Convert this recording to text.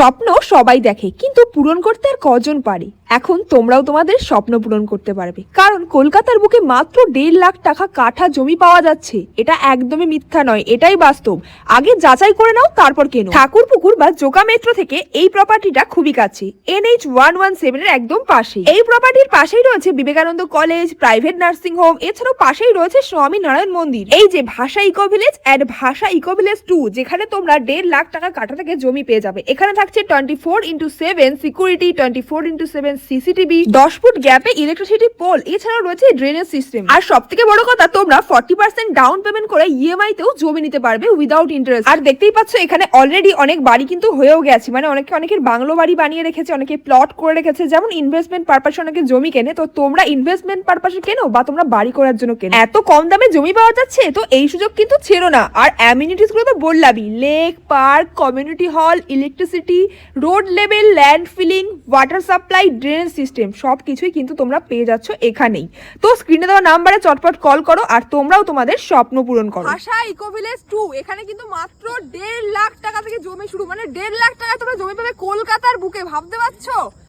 স্বপ্ন সবাই দেখে কিন্তু পূরণ করতে আর কজন পারে? এখন তোমরাও তোমাদের স্বপ্ন পূরণ করতে পারবে। কারণ কলকাতার বুকে মাত্র দেড় লাখ টাকা কাঠা জমি পাওয়া যাচ্ছে। এটা একদমই মিথ্যা নয়, এটাই বাস্তব। আগে যাচাই করে নাও, তারপর কেন। ঠাকুরপুকুর বা জোকা মেট্রো থেকে এই প্রপার্টিটা খুবই কাছে। এনএইচ ওয়ান ওয়ান সেভেন এর একদম পাশে এই প্রপার্টির পাশেই রয়েছে Vivekananda college private nursing home এছাড়াও পাশেই রয়েছে স্বামী নারায়ণ মন্দির। এই যে Bhasha eco village and Bhasha eco village two যেখানে তোমরা দেড় লাখ টাকা কাঠা থেকে জমি পেয়ে যাবে। এখানে থাকছে twenty four into seven security twenty four into seven CCTV, দশ ফুট গ্যাপে ইলেকট্রিসিটি পোল এছাড়াও রয়েছে ড্রেনেজ সিস্টেম আর সব থেকে বড় কথা, তোমরা ফর্টি পার্সেন্ট ডাউন পেমেন্ট করে ইএমআই তেও জমি নিতে পারবে উইদাউট ইন্টারেস্ট আর দেখতেই পাচ্ছ, এখানে অলরেডি অনেক বাড়ি কিন্তু হয়েও গেছে। মানে অনেকে, অনেকের বাংলো বাড়ি বানিয়ে রেখেছে, অনেকে প্লট করে রেখেছে। যেমন ইনভেস্টমেন্ট পারপাসে অনেকে জমি কেনে, তো তোমরা ইনভেস্টমেন্ট পারপাসে কেনো বা তোমরা বাড়ি করার জন্য কেনো? এত কম দামে জমি পাওয়া যাচ্ছে, তো এই সুযোগ কিন্তু ছেড়ো না। আর অ্যামিনিটিসগুলো তো বললামই lake park community hall electricity road level land filling water supply drainage system সব কিছুই কিন্তু তোমরা পেয়ে যাচ্ছ এখানেই। তো স্ক্রিনে দেওয়া নাম্বারে চটপট কল করো আর তোমরাও তোমাদের স্বপ্ন পূরণ করো। আশা ইকো ভিলেজ টু এখানে কিন্তু মাত্র দেড় লাখ টাকা থেকে জমি শুরু মানে দেড় লাখ টাকা তোমরা জমি পাবে কলকাতার বুকে, ভাবতে পারছ?